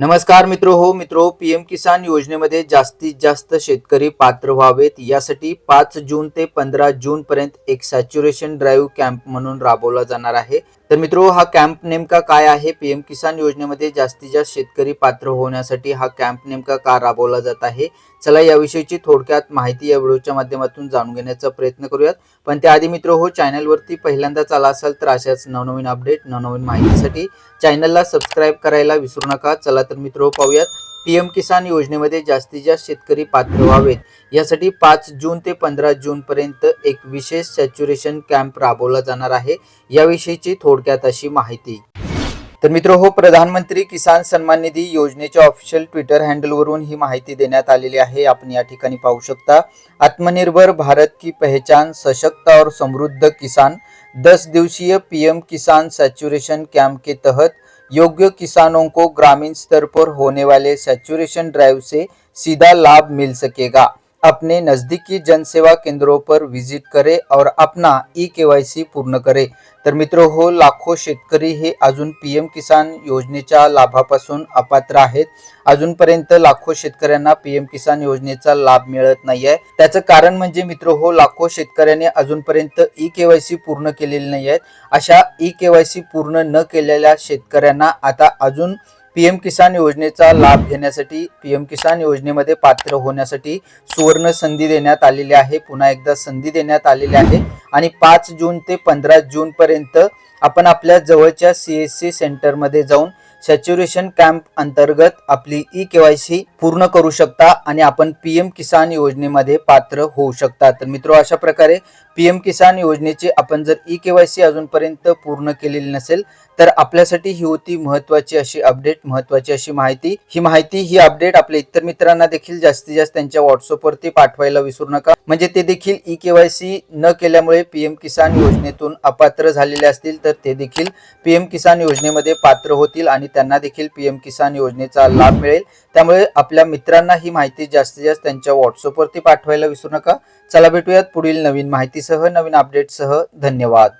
नमस्कार मित्र हो मित्रो पीएम किसान योजनेमध्ये जास्तीत जास्त शेतकरी पात्र व्हावेत. यासाठी पाच जून ते पंधरा जून पर्यंत एक सॅच्युरेशन ड्राईव्ह कॅम्प म्हणून राबवला जाणार आहे. तर मित्रो हा कॅम्प नेमका काय आहे? पीएम किसान योजनेमध्ये जास्तीत जास्त शेतकरी पात्र होण्यासाठी हा कॅम्प नेमका का राबवला जात आहे? चला याविषयीची थोडक्यात माहिती या व्हिडिओच्या माध्यमातून जाणून घेण्याचा प्रयत्न करूयात. पण त्याआधी मित्र हो चॅनलवरती पहिल्यांदाच आला असाल तर अशाच नवनवीन अपडेट नवनवीन माहितीसाठी चॅनलला सबस्क्राईब करायला विसरू नका. चला तर मित्र पाहूयात. पीएम किसान योजनेमध्ये जास्तीत जास्त शेतकरी पात्र व्हावेत. यासाठी पाच जून ते पंधरा जून पर्यंत एक विशेष सॅच्युरेशन कॅम्प राबवला जाणार आहे. याविषयीची थोडक्यात अशी माहिती. तर मित्र हो प्रधानमंत्री किसान सन्मान निधी योजनेच्या ऑफिशियल ट्विटर हँडलवरून ही माहिती देण्यात आलेली आहे. आपण या ठिकाणी पाहू शकता आत्मनिर्भर भारत की पहचान सशक्त और समृद्ध किसान दस दिवसीय पीएम किसान सैचुरेशन कैंप के तहत योग्य किसानों को ग्रामीण स्तर पर होने वाले सैचुरेशन ड्राइव से सीधा लाभ मिल सकेगा। अपने नज़दीकी जनसेवा केंद्रों पर विजिट करे और अपना ई के वाय सी पूर्ण करे। तर मित्र हो लाखो शेतकरी हे अजून पी एम किसान योजनेच्या लाभापासून अपात्र आहेत. अजूनपर्यंत लाखो शेतकऱ्यांना पी एम किसान योजनेचा लाभ मिळत नाही आहे त्याचं कारण म्हणजे मित्र हो लाखो शेतकऱ्यांनी अजूनपर्यंत ई के वाय सी पूर्ण केलेली नाही आहेत अशा ई के वाय सी पूर्ण न केलेल्या शेतकऱ्यांना आता अजून पीएम किसान योजनेचा लाभ घेण्यासाठी पीएम किसान योजनेमध्ये पात्र होण्यासाठी सुवर्ण संधी देण्यात आलेली आहे. पुन्हा एकदा संधी देण्यात आलेली आहे. आणि पाच जून ते पंधरा जून पर्यंत आपण आपल्या जवळच्या सी एस सी सेंटरमध्ये जाऊन सॅच्युरेशन कॅम्प अंतर्गत आपली ई केवायसी पूर्ण करू शकता आणि आपण पीएम किसान योजनेमध्ये पात्र होऊ शकता. तर मित्र अशा प्रकारे पीएम किसान योजनेची आपण जर ई केवायसी अजूनपर्यंत पूर्ण केलेली नसेल तर आपल्यासाठी ही होती महत्वाची अशी अपडेट महत्वाची अशी माहिती. ही माहिती ही अपडेट आपल्या इतर मित्रांना देखील जास्तीत जास्त त्यांच्या व्हॉट्सअपवरती पाठवायला विसरू नका. म्हणजे ते देखील ई केवायसी न केल्यामुळे पीएम किसान योजनेतून अपात्र झालेले असतील तर ते देखील पीएम किसान योजनेमध्ये पात्र होतील आणि त्यांना देखील पीएम किसान योजनेचा लाभ मिळेल. त्यामुळे आपल्या मित्रांना ही माहिती जास्तीत जास्त त्यांच्या व्हॉट्सअपवरती पाठवायला विसरू नका. चला भेटूयात पुढील नवीन माहिती माहितीसह नवीन अपडेटसह धन्यवाद.